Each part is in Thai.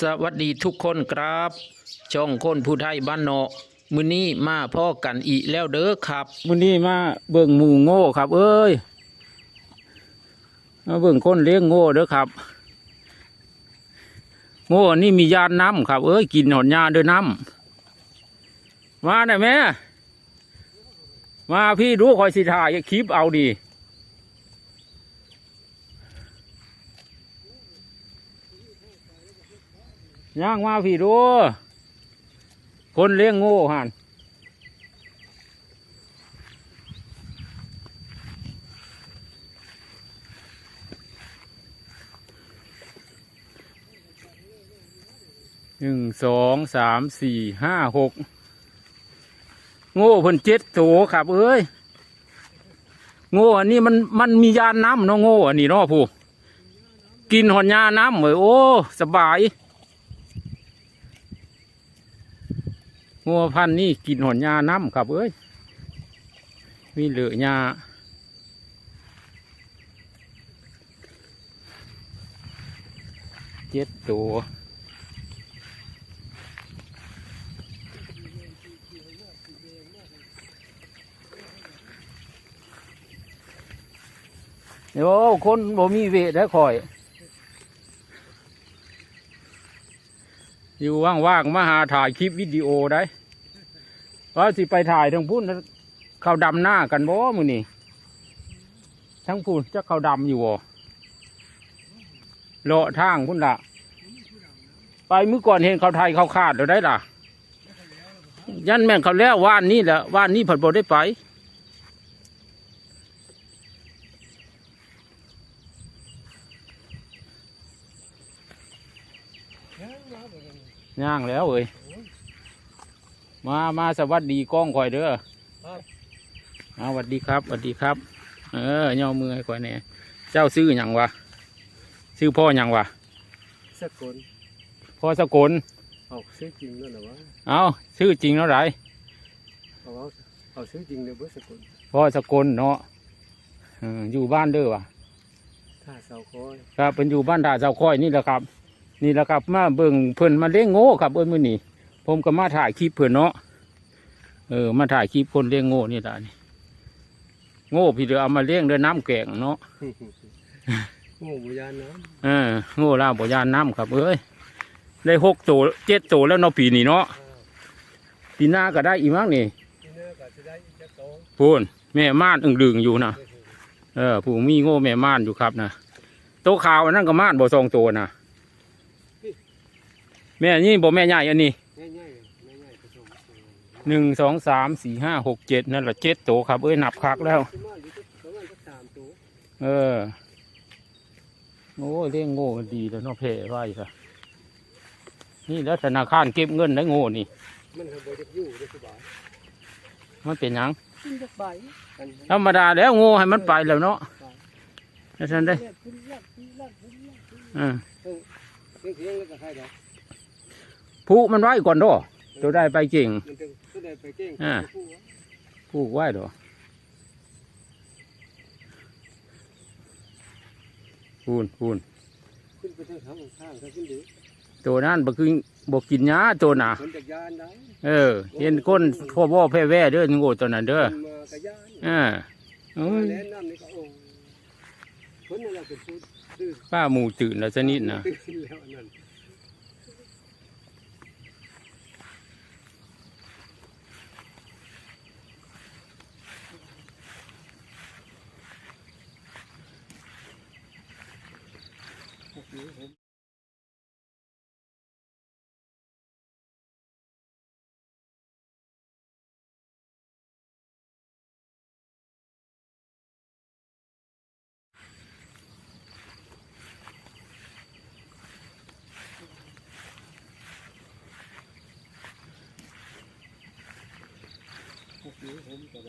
สวัสดีทุกคนครับ ช่องคนผู้ไทยบ้านเนาะมื้อนี้มาพ่อกันอีกแล้วเด้อครับ มื้อนี้มาเบิ่งหมูโง่ครับ เอ้ยมาเบิ่งคนเลี้ยงโง่เด้อครับ โง่นี่มียานน้ำครับ เอ้ยกินหอนยาเด้อน้ำมาได้ไหมมาพี่ดูคอยสิถ่ายคลิปเอาดี ย่างมาพี่ดูคนเลี้ยงโง่หันหนึ่งสองสามสี่ห้าหกโง่เพิ่นเจ็ดโถครับเอ้ยโง่อันนี้มันมันมียานน้ำเนาะโง่อันนี้เนาะผู้กินหอนยาน้ำเหมยโอ้ สบาย งัวพันนี่กินหอนยาน้ำครับเอ้ย มีเหลือยาเจ็ดตัวโอ้คนบ่มีเวทได้คอย อยู่ว่างๆมาหาถ่ายคลิปวิดีโอได้ว่าสิไปถ่ายทางพุ่นเขาดำหน้ากันบ่มือนี่ทั้งพุ่นจะเขาดำอยู่บ่เลาะทางพุ่นละไปเมื่อก่อนเห็นเขาไทยเขาขาดเราได้ล่ะ ยันแม่งเขาแล้วว่านนี่แหละว่านนี่ผัดบ่ได้ไป ย่างแล้วเอ้ยมามาสวัสดีกล้องคอยเด้อครับเอาสวัสดีครับสวัสดีครับ เออย่อมือให้คอยเนี่ยเจ้าซื้อหยังวะซื้อพ่อหยังวะสกลพ่อสกลเอาซื้อจริงนั่นเหรอวะเอาซื้อจริงแล้วไรเอาเอาเอาซื้อจริงเลยเบอร์สกลพ่อสกลเนาะเอออยู่บ้านเด้อวะท่าเสาคอยครับเป็นอยู่บ้านท่าเจ้าค่อยนี่แหละครับ นี่แหละครับมาเบิ่งเพิ่นมาเลี้ยงโง่ครับเอ้ยมื้อนี้ผมก็มาถ่ายคลิปเพิ่นเนาะเออมาถ่ายคลิปคนเลี้ยงโง่นี่แหละนี่โง่พี่เดือเอามาเลี้ยงเดือน้ำแกงเนาะโง่บุญญาณน้เออโง่ล่าบ่ยานน้ำครับเอ้ยได้หกตัวเจ็ดตัวแล้วเนาะปีนี้เนาะำปีหน้าก็ได้อีกมั้งนี่ที่เนื้อก็จะได้อีกจะโตพูนแม่ม่านอึ่งดึงอยู่นะเออผู้มีโง่แม่ม่านอยู่ครับนะโตวขาวอันนั่นก็ม่านบ่สองตัวนะ แม่นี่บ่แม่ใหญ่อันนี้ง่ายๆง่ายๆผสมหนึ่งสองสามสี่ห้าหกเจ็ดนั่นแหละเจ็ดตัวครับเอ้ยนับคักแล้ว ประมาณอยู่ประมาณสักสามตัวเออ โอ้ยเลี้ยงโง่มันดีแล้วเนาะเพไว้ซะนี่แล้วธนาคารเก็บเงินได้โง่นี่ มันทำบริจาคอยู่ได้สบายมันเป็นหยังขึ้นจากใบอันธรรมดาแล้วโง่ให้มันไปแล้วเนาะแล้วฉันได้ขึ้นยากขึ้นยากขึ้นยากเออเสียงเสียงแล้วก็ใครดอก ผูกมันไว้ก่อนเด้อตัวได้ไปเก่งมันจะก็ได้ไปเก่งอ่าผู้วะผูกไว้เด้อพูนพูนขึ้นไปทางข้างข้างเขาขึ้นดีตัวนั้นบ่คือบ่กินหญ้าตัวน่ะมันจากยานได้เออ เห็นก้นพ่อบ่อแพ้แว่เด้อโง่ตัวนั้นเด้อมันมากระยานอ่าเอ้ยแล้วน้ำนี่ก็โอ้คนนั่นแหละเป็นผู้ดื้อป้าหมูตื่นแล้วสนิทนะ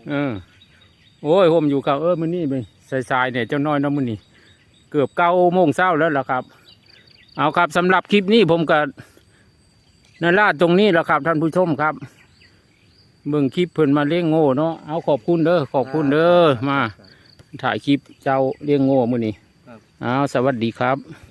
เออ โอ้ยผมอยู่กับเออมือนี้ไปสายๆเนี่ยเจ้าน้อยน้องมือนี้เกือบเก้าโมงเช้าแล้วล่ะครับ เอาครับสำหรับคลิปนี้ผมก็นาลาดตรงนี้แหละครับท่านผู้ชมครับเบิ่งคลิปเพิ่นมาเลี้ยงโง่เนาะเอาขอบคุณเด้อขอบคุณเด้อมา ถ่ายคลิปเจ้าเลี้ยงโง่มื้อนี้ครับเอาสวัสดีครับ